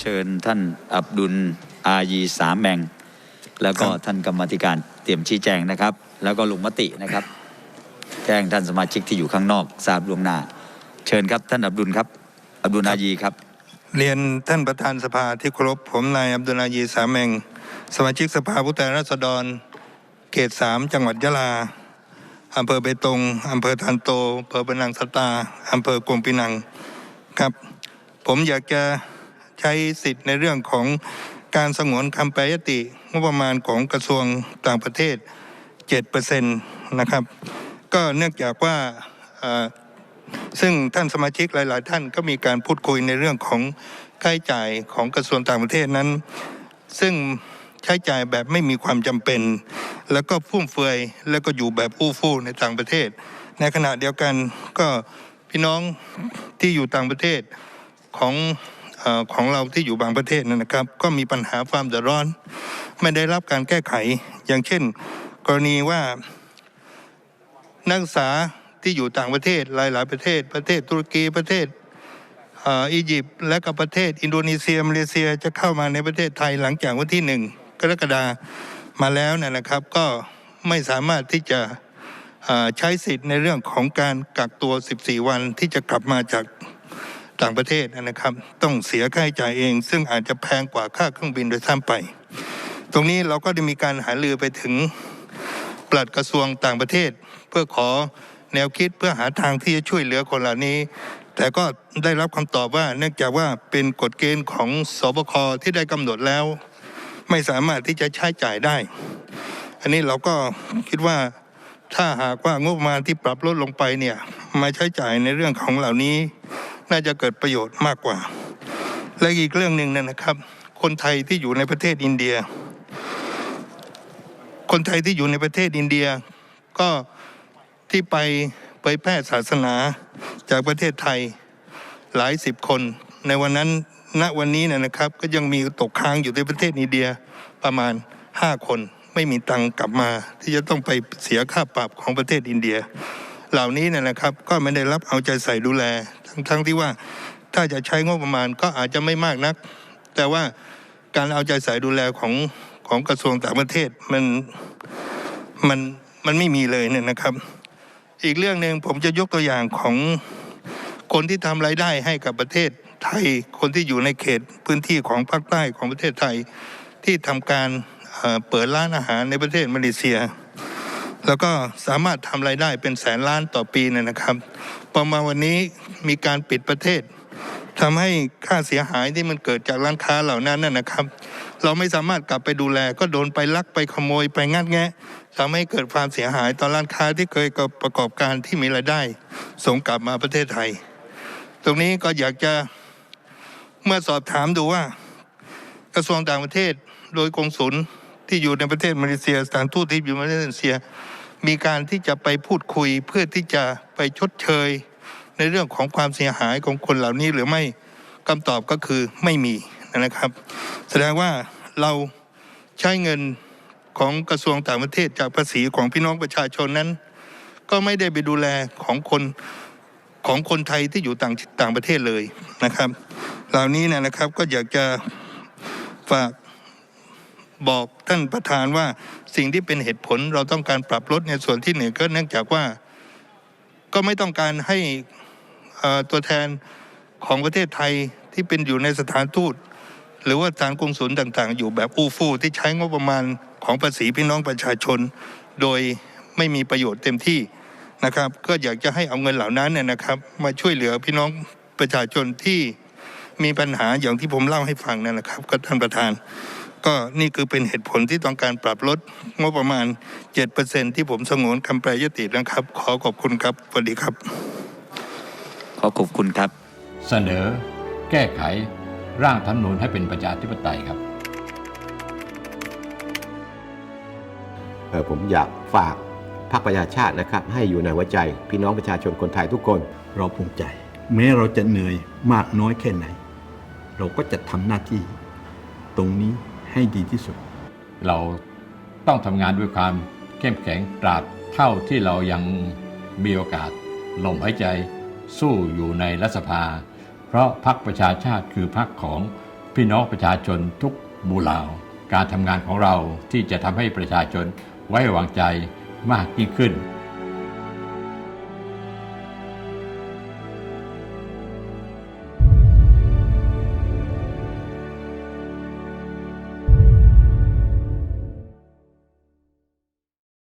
เชิญท่านอับดุลอายีสามแมง แล้วก็ครับท่านกรรมาธิการเตรียมชี้แจงนะครับ แล้วก็ลงมตินะครับ แจ้งท่านสมาชิกที่อยู่ข้างนอกทราบล่วงหน้า เชิญครับท่านอับดุลครับ อับดุลอายีครับ เรียนท่านประธานสภาที่เคารพผมนายอับดุลอายีสามแมง สมาชิกสภาผู้แทนราษฎร เขตสามจังหวัดยะลาอำเภอเบตงอำเภอทันโตอำเภอปะนังสตาอำเภอกวงปินังครับ ผมอยากจะ ใช้สิทธิ์ในเรื่องของการสงวนคำแปรยติงบประมาณของกระทรวงต่างประเทศ7%นะครับ ก็เนื่องจากว่าซึ่งท่านสมาชิกหลาย ๆ ท่านก็มีการพูดคุยในเรื่องของค่าใช้จ่ายของกระทรวงต่างประเทศนั้น ซึ่งใช้จ่ายแบบไม่มีความจำเป็น แล้วก็ฟุ่มเฟือยแล้วก็อยู่แบบอู้ฟู่ในต่างประเทศ ในขณะเดียวกันก็พี่น้องที่อยู่ต่างประเทศของ ของเราที่อยู่บางประเทศนะครับ ก็มีปัญหาความเดือดร้อน ไม่ได้รับการแก้ไข อย่างเช่น กรณีว่านักศึกษาที่อยู่ต่างประเทศหลาย ๆ ประเทศ ประเทศตุรกีประเทศอียิปต์และก็ประเทศอินโดนีเซียมาเลเซียจะเข้ามาในประเทศไทยหลังจากวันที่หนึ่งกรกฎามาแล้วนะครับ ก็ไม่สามารถที่จะใช้สิทธิ์ในเรื่องของการกักตัว 14 วันที่จะกลับมาจาก ต่างประเทศนะครับ ต้องเสียค่าใช้จ่ายเอง ซึ่งอาจจะแพงกว่าค่าเครื่องบินโดยซ้ำไป ตรงนี้เราก็ได้มีการหารือไปถึงปลัดกระทรวงต่างประเทศ เพื่อขอแนวคิดเพื่อหาทางที่จะช่วยเหลือคนเหล่านี้ แต่ก็ได้รับคำตอบว่าเนื่องจากว่าเป็นกฎเกณฑ์ของสบคที่ได้กำหนดแล้ว ไม่สามารถที่จะใช้จ่ายได้ อันนี้เราก็คิดว่าถ้าหากว่างบประมาณที่ปรับลดลงไปเนี่ยมาใช้จ่ายในเรื่องของเหล่านี้ น่าจะเกิดประโยชน์มากกว่า และอีกเรื่องหนึ่งเนยนะครับ คนไทยที่อยู่ในประเทศอินเดีย คนไทยที่อยู่ในประเทศอินเดีย ก็ที่ไปเผยแพร่ศาสนาจากประเทศไทยหลายสิบคน ในวันนั้นณวันนี้เนยนะครับ ก็ยังมีตกค้างอยู่ในประเทศอินเดียประมาณห้าคน ไม่มีตังค์กลับมา ที่จะต้องไปเสียค่าปรับของประเทศอินเดีย เหล่านี้เนี่ยนะครับ ก็ไม่ได้รับเอาใจใส่ดูแล ทั้งทั้งที่ว่าถ้าจะใช้งบประมาณก็อาจจะไม่มากนัก แต่ว่าการเอาใจใส่ดูแลของของกระทรวงต่างประเทศมันมันมันไม่มีเลยเนี่ยนะครับ อีกเรื่องหนึ่งผมจะยกตัวอย่างของคนที่ทำรายได้ให้กับประเทศไทย คนที่อยู่ในเขตพื้นที่ของภาคใต้ของประเทศไทย ที่ทำการเอ่อเปิดร้านอาหารในประเทศมาเลเซีย แล้วก็สามารถทำรายได้เป็นแสนล้านต่อปีเนี่ยนะครับพอมาวันนี้มีการปิดประเทศทำให้ค่าเสียหายที่มันเกิดจากร้านค้าเหล่านั้นน่ะนะครับ เราไม่สามารถกลับไปดูแล ก็โดนไปลักไปขโมยไปงัดแงะทำให้เกิดความเสียหายต่อร้านค้าที่เคยประกอบการที่มีรายได้ ส่งกลับมาประเทศไทย ตรงนี้ก็อยากจะเมื่อสอบถามดูว่า กระทรวงต่างประเทศโดยกงสุล ที่อยู่ในประเทศมาเลเซียสถานทูตที่อยู่ในประเทศมาเลเซีย มีการที่จะไปพูดคุยเพื่อที่จะไปชดเชย ในเรื่องของความเสียหายของคนเหล่านี้หรือไม่คำตอบก็คือไม่มีนะครับ แสดงว่าเราใช้เงินของกระทรวงต่างประเทศจากภาษีของพี่น้องประชาชนนั้น ก็ไม่ได้ไปดูแลของคนของคนไทยที่อยู่ต่างต่างประเทศเลยนะครับ เหล่านี้นะครับก็อยากจะฝาก บอกท่านประธานว่าสิ่งที่เป็นเหตุผลเราต้องการปรับลดในส่วนที่หนึ่งก็เนื่องจากว่าก็ไม่ต้องการให้ตัวแทนของประเทศไทยที่เป็นอยู่ในสถานทูต หรือว่าสถานกงสุลต่างๆ อยู่แบบอู้ฟู่ที่ใช้งบประมาณของภาษีพี่น้องประชาชน โดยไม่มีประโยชน์เต็มที่นะครับ ก็อยากจะให้เอาเงินเหล่านั้นเนี่ยนะครับ มาช่วยเหลือพี่น้องประชาชนที่มีปัญหาอย่างที่ผมเล่าให้ฟังนั่นแหละครับก็ท่านประธาน ก็นี่คือเป็นเหตุผลที่ต้องการปรับลดงบประมาณ 7%ที่ผมสงวนคำแปรยตินะครับ ขอขอบคุณครับสวัสดีครับ ขอขอบคุณครับ เสนอ แก้ไข ร่างธรรมนูญให้เป็นประชาธิปไตยครับเอ่อผมอยากฝากพรรคประชาชาตินะครับ ให้อยู่ในหัวใจ พี่น้องประชาชนคนไทยทุกคน เราภูมิใจ แม้เราจะเหนื่อยมากน้อยแค่ไหน เราก็จะทำหน้าที่ ตรงนี้ ให้ดีที่สุด เราต้องทำงานด้วยความเข้มแข็งตราบเท่าที่เรายังมีโอกาสลมหายใจสู้อยู่ในรัฐสภา เพราะพรรคประชาชาติคือพรรคของพี่น้องประชาชนทุกหมู่เหล่าการทำงานของเราที่จะทำให้ประชาชนไว้วางใจมากยิ่งขึ้น